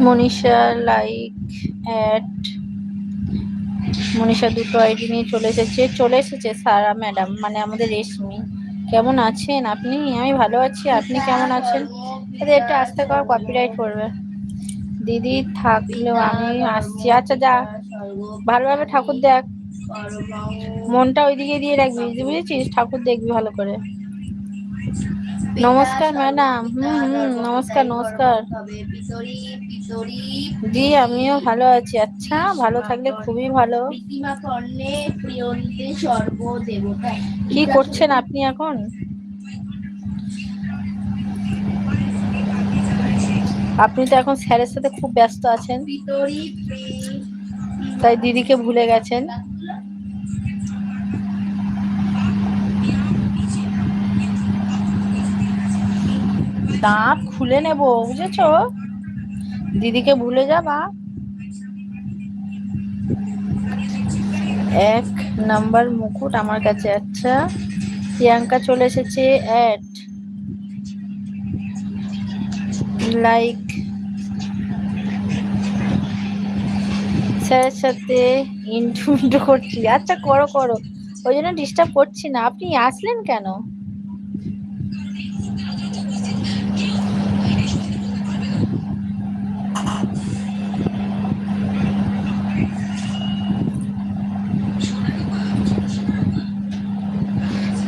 Manisha like add Manisha দুটো ID নিয়ে চলে এসেছে চলে এসেছে সারা ম্যাডাম মানে আমাদের রেশমি। কেমন আছেন আপনি? আমি ভালো আছি, আপনি কেমন আছেন? এদের একটু আসতে কর কপিরাইট করবে। দিদি থাকলেও আমি আসছি। আচ্ছা যা, ভালোভাবে ঠাকুর দেখ। মনটা ওইদিকে দিয়ে রাখবি, বুঝেছিস? ঠাকুর দেখবি ভালো করে। নমস্কার ম্যাডাম হুম হুম নমস্কার নমস্কার জি আমিও ভালো আছি। আচ্ছা ভালো থাকলে খুবই ভালো। কি করছেন আপনি এখন? আপনি তো এখন স্যারের সাথে খুব ব্যস্ত আছেন। তাই দিদিকে ভুলে গেছেন। দাঁত খুলে নেব, বুঝেছ? দিদিকে ভুলে যাবা। এক নাম্বার মুকুট আমার কাছে আচ্ছা। প্রিয়াঙ্কা চলে এসেছে অ্যাড লাইক স্যারের সাথে ইন্টু করছি। আচ্ছা করো করো। ওই জন্য ডিস্টার্ব করছি না। আপনি আসলেন কেন?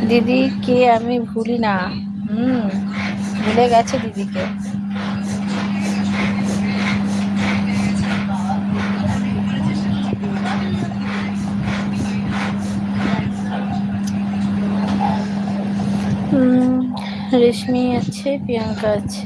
দিদিকে আমি ভুলি না। হুম ভুলে গেছে দিদিকে। রেশমি আছে প্রিয়াঙ্কা আছে।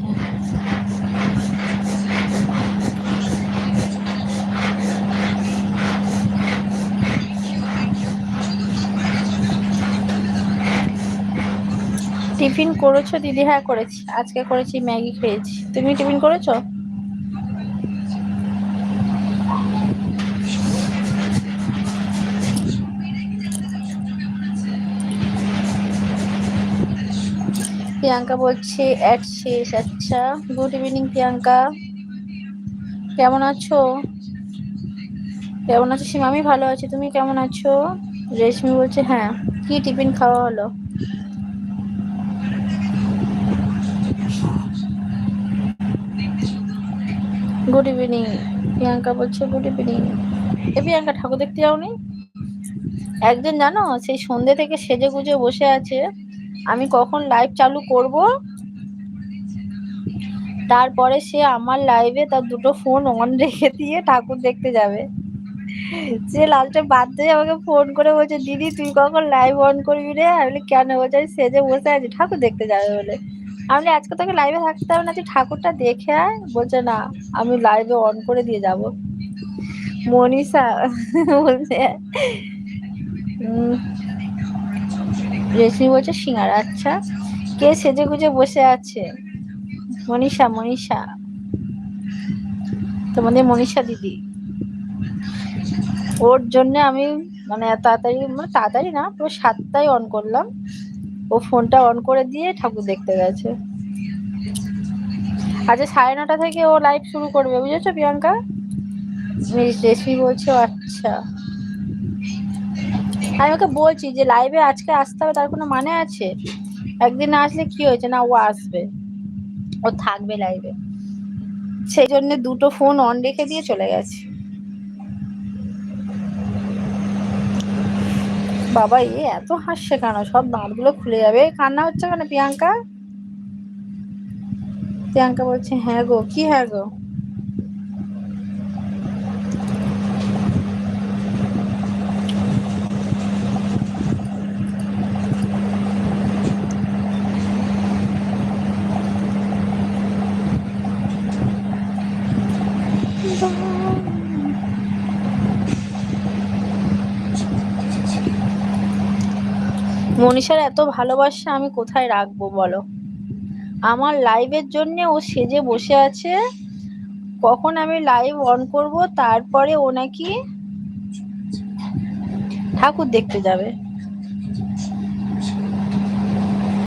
টিফিন করেছ দিদি? হ্যাঁ করেছি। আজকে করেছি ম্যাগি খেয়েছি। তুমি টিফিন করেছ? প্রিয়াঙ্কা বলছে, অ্যাড শেষ। আচ্ছা গুড ইভিনিং প্রিয়াঙ্কা। কেমন আছো? কেমন আছো? সীমা আমি ভালো আছি। তুমি কেমন আছো? রেশমি বলছে হ্যাঁ। কি টিফিন খাওয়া হলো? গুড ইভিনিং প্রিয়াঙ্কা বলছে গুড ইভিনিং এ প্রিয়াঙ্কা, ঠাকুর দেখতে যাওনি? একজন জানো, সেই সন্ধ্যে থেকে সেজে গুজে বসে আছে। আমি কখন লাইভ চালু করব? তারপরে সে আমার লাইভে তার দুটো ফোন অন রেখে দিয়ে ঠাকুর দেখতে যাবে। সে লাস্টে বাধ্য হয়ে আমাকে ফোন করে বলছে, দিদি, তুই কখন লাইভ অন করবি রে? আমি কেন? বলছে সেজে বসে আছি, ঠাকুর দেখতে যাবে বলে। আমি আজকে তোকে লাইভে থাকতে হবে না, তুই ঠাকুরটা দেখে আয়। বলছে, না, আমি লাইভে অন করে দিয়ে যাব। মনীষা বলছে রেশমি বলছে, সিঙ্গার আচ্ছা। কে সেজে গুজে বসে আছে? মনীষা মনীষা। তোমাদের মনীষা দিদি। ওর জন্য আমি মানে তাড়াতাড়ি মানে তাড়াতাড়ি না, পুরো সাতটায় অন করলাম। ও ফোনটা অন করে দিয়ে ঠাকুর দেখতে গেছে। আচ্ছা সাড়ে নটা থেকে ও লাইভ শুরু করবে, বুঝেছ প্রিয়াঙ্কা? রেশমি বলছে আচ্ছা। আমি ওকে বলছি যে লাইভে আজকে আসতে হবে, তার কোনো মানে আছে? একদিন না আসলে কি হয়েছে? না, ও আসবে। ও থাকবে লাইভে সেই জন্য দুটো ফোন অন রেখে দিয়ে চলে গেছে। বাবা, এ এত হাসছে কেন? সব দাঁতগুলো খুলে যাবে। কান্না হচ্ছে কেন প্রিয়াঙ্কা? প্রিয়াঙ্কা বলছে হ্যাঁ গো, কি হ্যাঁ গো? মনীষার এত ভালোবাসা আমি কোথায় রাখব বলো? আমার লাইভের জন্য ও সেজে বসে আছে। কখন আমি লাইভ অন করব? তারপরে ও নাকি ঠাকুর দেখতে যাবে।